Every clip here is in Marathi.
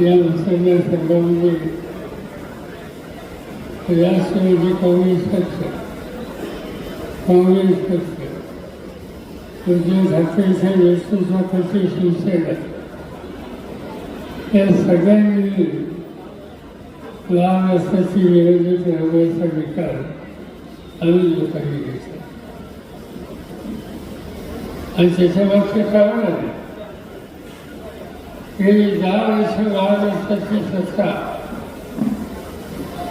निवडणुकीच्या निमित्त या मतदार संघामध्ये राष्ट्रवादी काँग्रेस पक्ष काँग्रेस पक्ष उद्धव ठाकरेंच्या नेतृत्वाखाली शिवसेना या सगळ्यांनी महाराष्ट्राची निवडणूक लढवायचा विचार आम्ही लोकांनी घेतला. आणि त्याच्या मागचे कारण आहे गेली दहा वर्ष महाराष्ट्राची सत्ता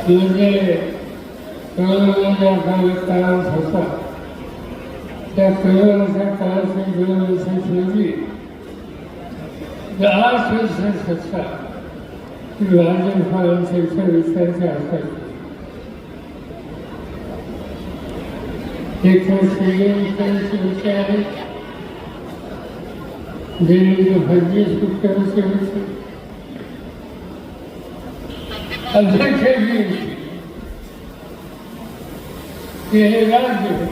म्हणजे कोरोनाच्या काळात होता. त्या कोरोनाच्या काळाची दोन वर्ष ठेवली आठ वर्ष सत्ता ही भाजपाच्या विचाराच्या हातात एक वर्ष विचाराचे विचार आहेत. देवेंद्र फडणवीस मुख्यमंत्री होते अध्यक्षही होते ते हे। राज्य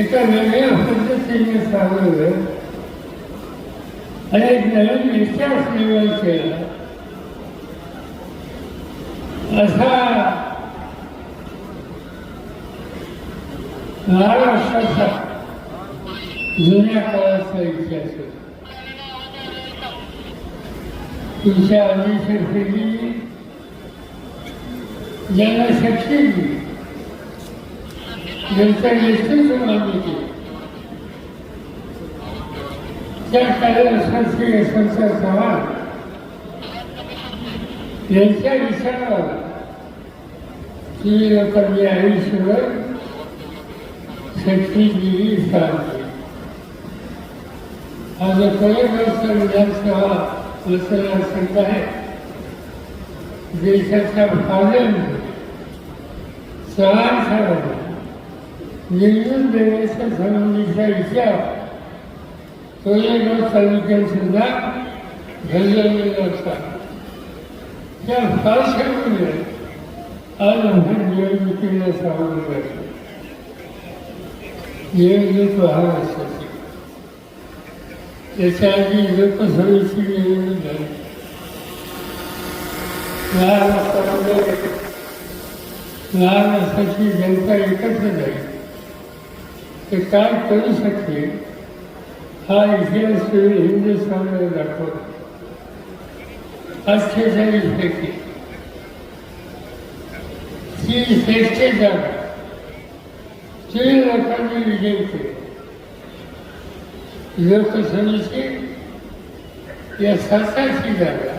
एका वेगळ्या पद्धतीने चालवलं आणि एक नवीन इतिहास निर्माण केला असा महाराष्ट्राचा जुन्या काळाचा इतिहास तुमच्या आदिशक्तीने ज्यांना शक्ती दिली ज्यांचा नेतृत्व मान्य केलं त्या काळात शास्त्रीय संसार चव्हाण यांच्या विचारावर तुम्ही लोकांनी आयुष्यभर शक्ती दिली सांगते आज कोळेगावचा विधानसभा मतदारसंघ आहे देशाच्या फादर चव्हाण साहेबांना निवडून देण्याच्या संबंधीचा विचार कोळेगाव तालुक्यात सुद्धा घडलेला होता त्या पार्श्वभूमीवर आज आपण निवडणुकीला सामोरं जातो निवडणूक महाराष्ट्राची याच्या आधी लोकसभेची निवडणूक झाली लहान महाराष्ट्राची जनता एकत्र झाली ते काय करू शकते हा इतिहास हिंदुस्थानला दाखवतो अठ्ठेचाळीस टक्के ती श्रेष्ठ जागा तीन लोकांनी विजय केला लोकसभेची या सरकारची जागा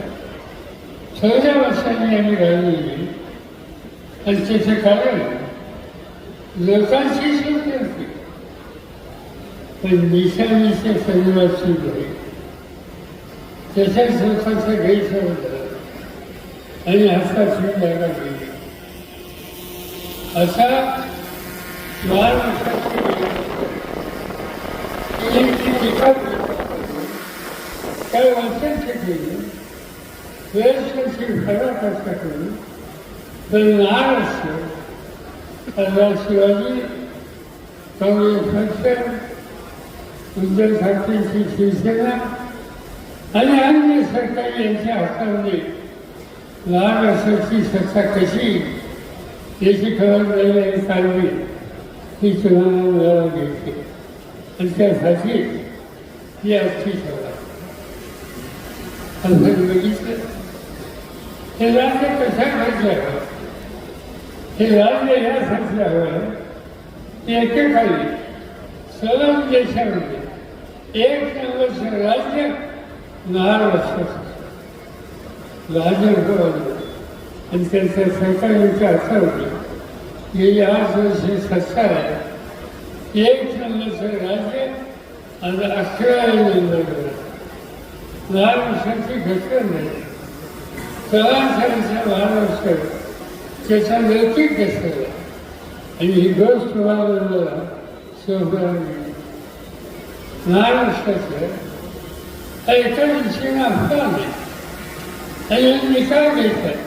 चौदा वर्षांनी आम्ही राहिलेली आणि त्याचं कारण लोकांची सूट नव्हती पण निशाणीच्या संवाद सुरू आहे त्याच्याच लोकांचा गैरसमज झाला आणि हस्ताक्षर जागा गेली असा महाराष्ट्राची टीका त्या वर्षांची केली वेळेची फरक असता करून पण महाराष्ट्र सरदार शिवाजी काँग्रेस पक्ष उद्धव ठाकरेंची शिवसेना आणि अन्य सरकार यांच्या हातामध्ये महाराष्ट्राची सत्ता कशी याची खबरदारी काढली ही चुनाव घ्यायची आणि त्यासाठी ही आजची सभा आपण बघितलं हे राज्य कशा घडलं हे राज्य यासाठी हवं एकेकाळी सर्व देशामध्ये एक नंबरचं राज्य महाराष्ट्राचं राज्य आणि त्यांचं सरकारच्या हातामध्ये गेली आठ वर्षे सत्ता आहे एक नंबरचं राज्य आणि अकरा नंबर महाराष्ट्राची घटना नाही कलाकारांचा महाराष्ट्र त्याचा लौकिक असावा आणि ही गोष्ट वाढवलेला शिवरायांनी महाराष्ट्राचं हा एका दिवशीनं अपमान आहे आणि निकाल घेतात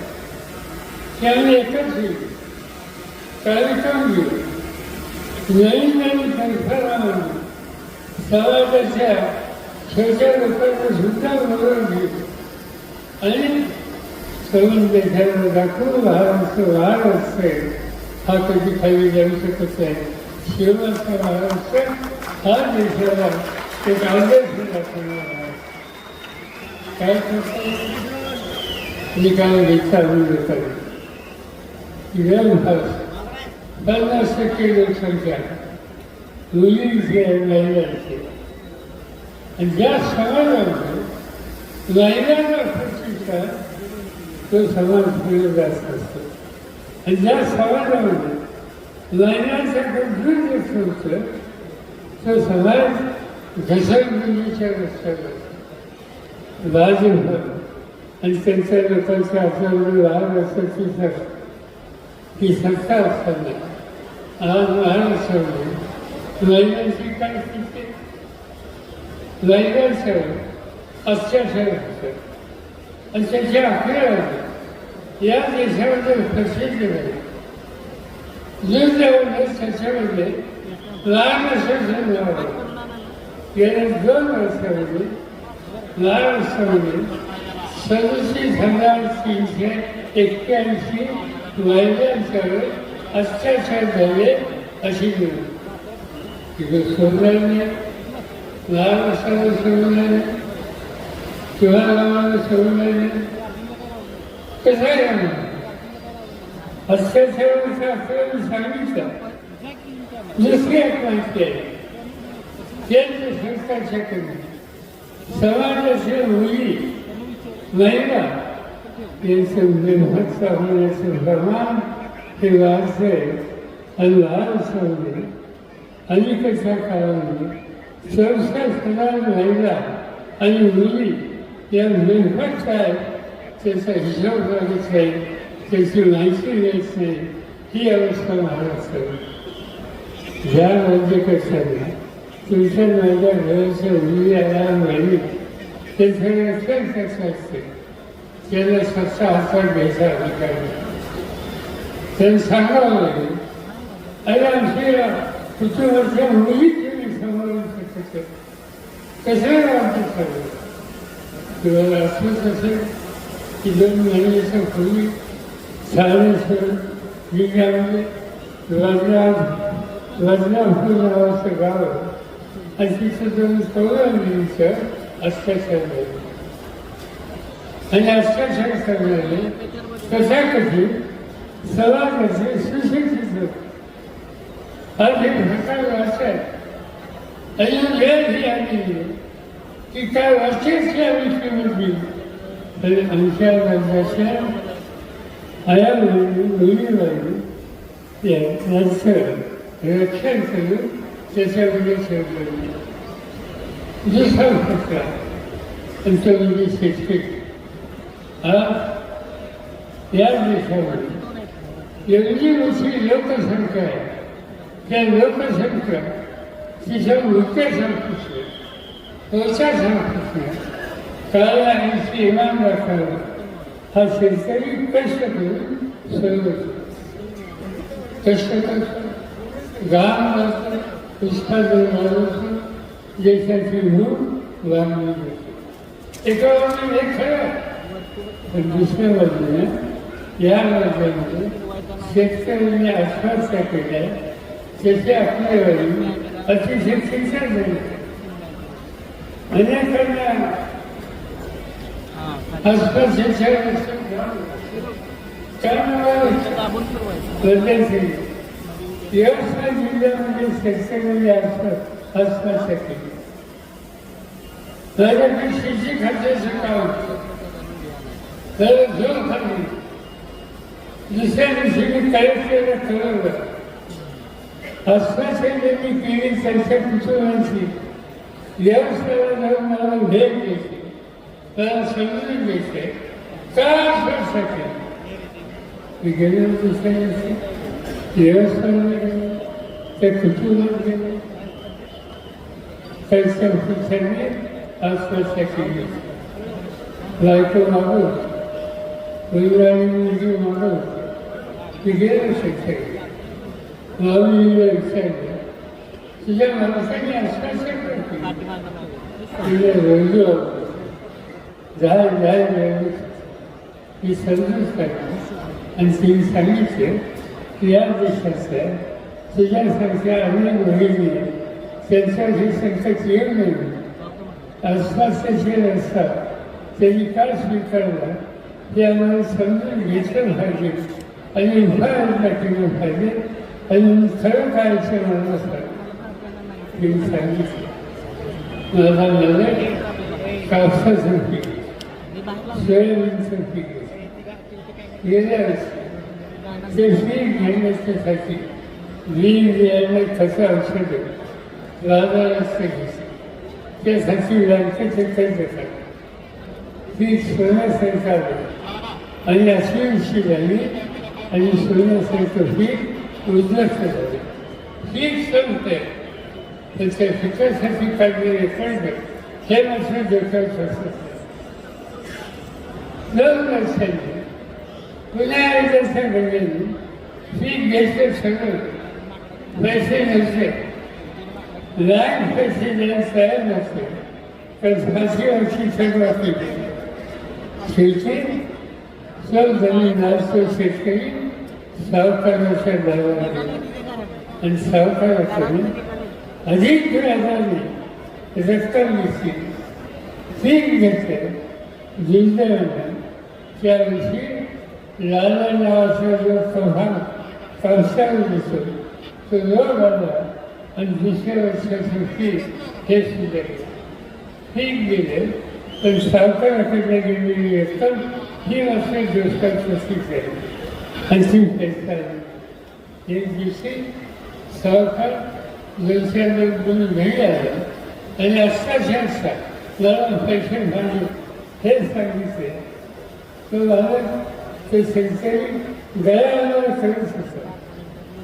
की आम्ही एकच येऊ कार्यक्रम घेऊ नवीन नवीन संस्कारा समाजाच्या छोट्या लोकांना सुद्धा बरोबर घेऊ आणि तरुण देशाला दाखवून महाराष्ट्र महाराष्ट्र हा कधी खाली जाऊ शकत नाही शेवटचा महाराष्ट्र हा देशाला एक आदर्श दाखवणार आहे काय करतो निकाल देतात लोकांनी इव्हन पन्नास टक्के लोकसंख्या मुलींची आहे महिलांची आणि ज्या समाजामध्ये महिलांना प्रतिष्ठा तो समाज पुढे जास्त असतो आणि ज्या समाजामध्ये महिलांसाठी दुर्लक्ष होतं तो समाज घसरगुंडीच्या रस्त्यावर असतो भाजप आणि त्यांच्या लोकांच्या असल्यामुळे लहान असताची सत्ता ही सत्ता असताना आज महाराष्ट्रामध्ये महिलांची काय स्थिती महिलांच्यावर अत्याचार होतात आणि त्याच्या आकड्यावर या देशामध्ये प्रसिद्ध नाही दुर्दैवाने त्याच्यामध्ये लहान असं नाव आहे. गेल्या दोन वर्षामध्ये लहान वर्षामध्ये सदतीस हजार तीनशे एक्क्याऐंशी महिलांच्यावर अत्याचार झाले अशी नोंद तिथं सोडलं नाही लहान असताना सोडलं नाही किंवा गावाला सोडलं नाही कसं आहे आम्हाला अत्याचाराचं आपल्याला सांगितलं दुसरी एक माहिती आहे केंद्र सरकारच्या कमी समाजाच्या मुली महिला यांचं निर्भत्सा होण्याचं प्रमाण हे वाढते आणि महाराष्ट्रामध्ये अलीकडच्या काळामध्ये? सहसा हजार महिला आणि मुली या निर्भत काय त्याचा हिशोब लागत नाही त्याची माहिती देत नाही ही अवस्था महाराष्ट्रात ज्या राज्यकर्त्यांना म्हणजे तुमच्या माझ्या घराच्या मुली आला माहिती. त्यांचं रक्षण कसं असते? त्याला स्वतः हातात घ्यायचा अधिकार नाही. त्यांना सांगावं लागेल अरे आमची आमच्या कुटुंबाच्या मुली तुम्ही सांभाळू शकत कसं? राहते सगळं? तुम्हाला असंच असेल की दोन महिन्याच्या पूर्वी साडेश्वर जिल्ह्यामध्ये वडला वडलापूर हो नावाचं गाव आणि तिथं दोन चौदा मुलींचं अत्याचार झाले. आणि अत्याचार करणारे कशा कशी समाजाचे सुशिक्षित लोक आज हे प्रकार आणि वेळ ही आली की काय वाचेच या विषयामध्ये तर आमच्या राज्याच्या आया मुलीवाली यांचं रक्षण करून त्याच्यामध्ये ठेवलं दुसरा प्रकार आमच्या म्हणजे शिक्षक हा या देशामध्ये एवढी मोठी लोकसंख्या आहे. त्या लोकसंख्या तिच्या मृत्यासारखीच आहे पोचासारखीच काळा ऐंशी इमान राखावा हा शेतकरी कष्ट करून सर्व कष्ट करतो. गाम जातो उत्पादन वाढवतो देशाची भूक वाढली जाते एका बाजूने हे खरं. पण दुसऱ्या बाजूने या राज्यामध्ये शेतकऱ्यांनी आत्महत्या केल्या. त्याची आकडेवारी अतिशय शिक्षण झाली अनेकांना आत्महत्याच्या त्यामुळे व्यवसाय जिल्ह्यामध्ये शेतकऱ्यांनी आत्महत्या केली मी शेती खात्याचं काम तर जो खाली दुसऱ्या दिवशी मी कलेक्टरला केलं ठरवलं. मी केली त्यांच्या कुटुंबांची व्यवस्थेला जाऊन मला भेट द्यायची मला समजून घ्यायचे त्रास होऊ शकेल मी गेले दुसऱ्या दिवशी देवस्थानाला गेलो त्या कुटुंबात गेलो त्यांच्या पुरुषांनी आत्महत्या केली बायको मागून वैराणी मुलगी मागून ती गेलं शिक्षक माऊलीला तुझ्या माणसाने आश्वासन केलं रडलो जाय जाय मी समजून सांगितलं आणि तिने सांगितलं की या देशातल्या तुझ्यासारख्या अनेक बहिणी त्यांच्यावर हे संकट येऊ नये आसपासचे रस्ता त्यांनी का स्वीकारला ते आम्हाला समजून घेतलं पाहिजे आणि उपाययोजना केलं पाहिजे आणि खरं कायचं मला सांग मी सांगितलं. माझा नजर कापसाचं पीक. सोयाबीनचं पीक. गेल्या ते पीक घेण्याच्यासाठी बी बियाणं खतं औषधं बाजारात घेतली त्यासाठी बँकेचे कर्ज काढले पीक सोन्यासारखं आलं. आणि अशी उशी झाली. आणि सोन्यासारखं पीक उद्ध्वस्त झालं पीक संपते त्याच्या पिकासाठी काढलेले कर्ज हे मात्र डोक्यात असत दोन वर्षांनी पुन्हा एकदा सांगितलं पीक घेतलं सगळं पैसे नसते लहान पैसे द्यायला तयार नसते तर फाशी वर्षी सगळं पीक शेती सब जमीन असतो शेतकरी सावकाराच्या दारावर आणि सावकाराकडून अधिक व्याजाने रक्कम घेतली पीक घेतलं दुर्दैवानं त्याविषयी लाला नावाचा जो कव्हा पावसाळा दिसतो तो रोग आला आणि दुसऱ्या वर्षाचं पीक हे सुद्धा गेलं पीक गेले पण सावकाराकडे गेलेली रक्कम ही मात्र दुष्काळचं पीक आहे. अंतिम पैसा एक दिवशी सावकार दोनशे दोन घरी आले. आणि असताच असता मला पैसे मागे हे सांगितले. तो मला ते शेतकरी गळ्याला करत होता.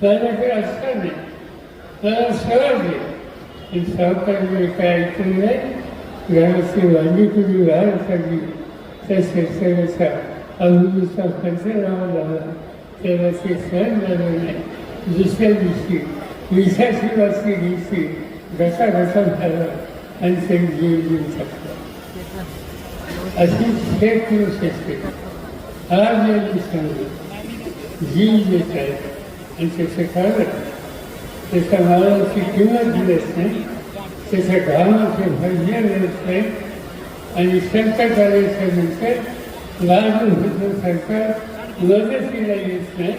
माझ्याकडे असता नाही. मला सहज आहे. आणि सावकाराने काय ऐकून नाही? घराची वांगी कुणी बाहेर काढली त्या शेतकऱ्याचा अभिनेचा खर्च लावा लागला. त्याला ते सहन झालं नाही दुसऱ्या दिवशी विशाशिवासी दिवशी घ्यायची घसा घसा झाला आणि ते जीव जीव टाकला अशी खेळ करू शकते आज यांनी सांगितलं जीव देत आहेत आणि त्याचं कारण त्याच्या मालाची किंमत दिलंच नाही त्याच्या घामाचे भरणे मिळत नाही आणि संकट आल्याच्यानंतर लागून होतं सरकार मदतीला येत नाही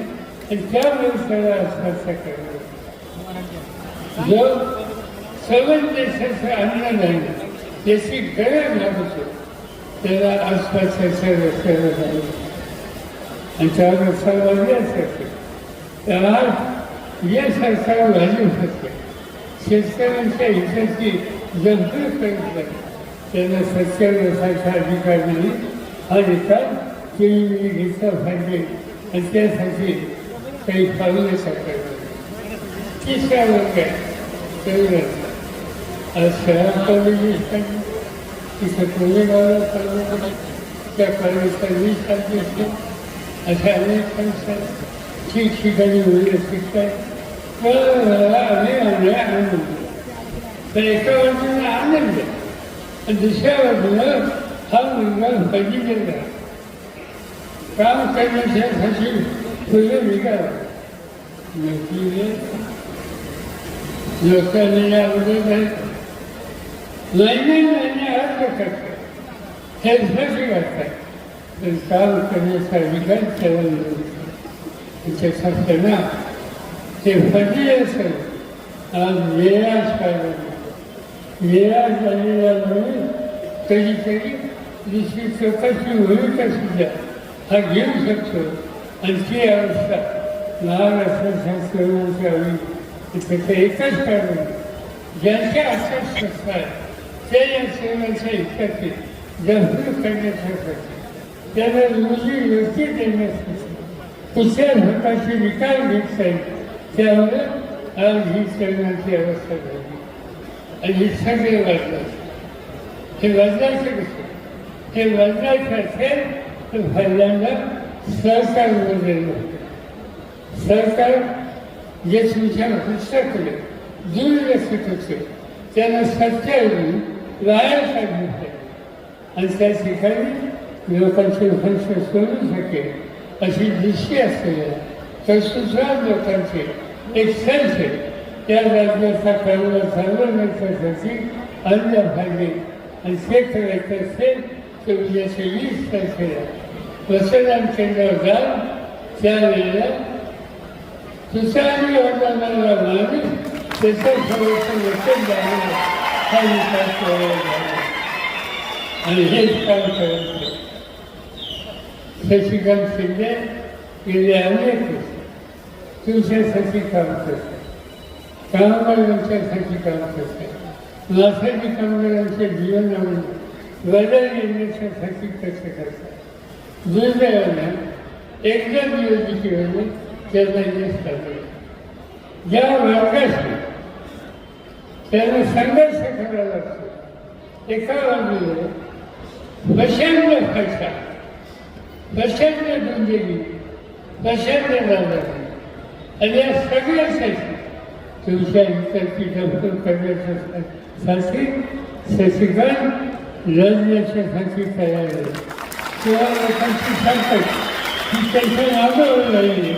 आणि त्यामुळे त्याला आश्वासा करणार जो सवन देशाचं अन्न नाही त्याची गरज लागतो त्याला आसपासच्या रस्त्याला जाईल आणि त्या रस्त्याला यासाठी त्याला या सरकार घालू शकते शेतकऱ्यांच्या हिताची जंतूर करत नाही त्यांना सत्य रसाचा अधिकार नाही हा निकाल तुम्ही घेतला पाहिजे काही पावलं सरकार तिसरा वर्ग आहे आज शहरात कॉलेज तिथं कोलेगावला कॉलेज त्या कॉलेजचा वीस अध्यक्ष अशा अनेक संस्था ठिकठिकाणी मुलं शिकतात मला अनेक आनंद तर एका बाजूला आनंद दुसऱ्या बाजूला हा मुलगा भजी गेला काम करण्यासाठी फुलं निघाला नोकरीने लोकांनी अगोदर महिने महिने अर्ज करतात हेल्पसाठी करतात पण काम करण्याचा विकास त्याला त्याच्यासारखं ना ते फजी असेल. आज वेळाच पाहिजे वेळा झालेला म्हणून कधीतरी दुसरी चौकशी भूमिका सुद्धा? हा घेऊ शकतो आणि ती अवस्था महाराष्ट्राच्या तरुणांची हवी त्याचं एकच कारण ज्यांच्या हातात संस्था आहे ते या सेवांच्या हिताचे जागृत करण्यासाठी त्यांना रोजी व्यक्ती देण्यासाठी कुशल हक्काचे विकार घेत आहेत त्यामुळे आज ही सेवांची अवस्था झाली आणि हे सगळे वाजवायचे हे वाजवायचं कसं हे वाजवायचं असेल तर पहिल्यांदा सहकार बदललं होतं सरकार जे तुमच्या हस्तकडे दुर्लक्ष होते त्यांना सत्यावरून वाया काढलं पाहिजे आणि त्या ठिकाणी लोकांचे वंश सोडू शकेल अशी दृष्टी असलेल्या तर सुद्धा लोकांचे एक संच त्या राज्याचा कर्म सर्वनासाठी अन्न भागे आणि ते करायचं असेल तर उद्याचे वीस तारखेला मतदान केंद्रावर जाऊन त्यावेळेला तुषारी वडिलांना माणूस त्याचं सर्वोच्च वचन द्यावं हा विकास करायला आणि हेच काम करायचं शशिकांत शिंदे गेले अनेक वर्ष तुमच्यासाठी काम करतात कामगारांच्यासाठी काम करतात माथाडी कामगारांच्या जीवनावर बदल येण्याच्यासाठी कसं करतात दुर्दैवानं एकदा नियोजित त्याचा यश साधलं ज्या वर्गाशी त्यांना संघर्ष करायला लागतो एका बाजूला प्रचंड भाषा प्रचंड गुंजली प्रचंड राजाची आणि या सगळ्यासाठी तुमच्या इतरची दखल करण्यासाठी शशिकांत लढण्याच्यासाठी तयार आहे. तेव्हा लोकांची सांगतात की त्यांच्या मागं राहिले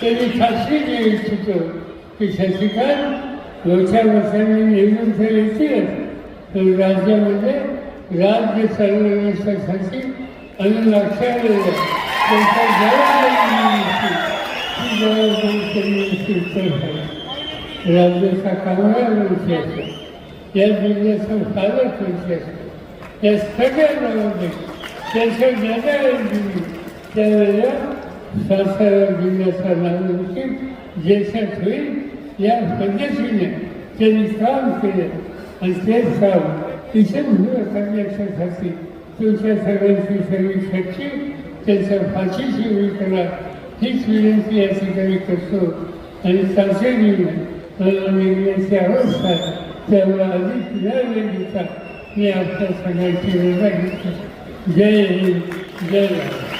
त्यांनी खात्री देऊ इच्छितो की शशिकांत लोकच्या वर्षांनी निवडून तर येतीलच राज्यामध्ये राज्य चालवण्यासाठी आणि लक्षात त्यांच्या जबाबदारी ती जबाबदारी त्यांनी स्वीकार झाली राज्याचा या जिल्ह्याचा या सगळ्या जबाबदारी त्यांच्या ज्यादा दिली त्यावेळेला सातारा जिल्ह्याचा नागरिक देशात होईल या पद्धतीने त्यांनी काम केले आणि तेच काम इशनभर करण्यासाठी तुमच्या सगळ्यांची सगळी शक्ती त्यांच्या फाशीची उभी करा हीच विनंती या ठिकाणी करतो आणि तातडीने मला निर्णयाची अवस्था त्यामुळे अधिक वेळ न घेता मी आपल्या सगळ्यांची रजा घेतो जय हिंद जय भारत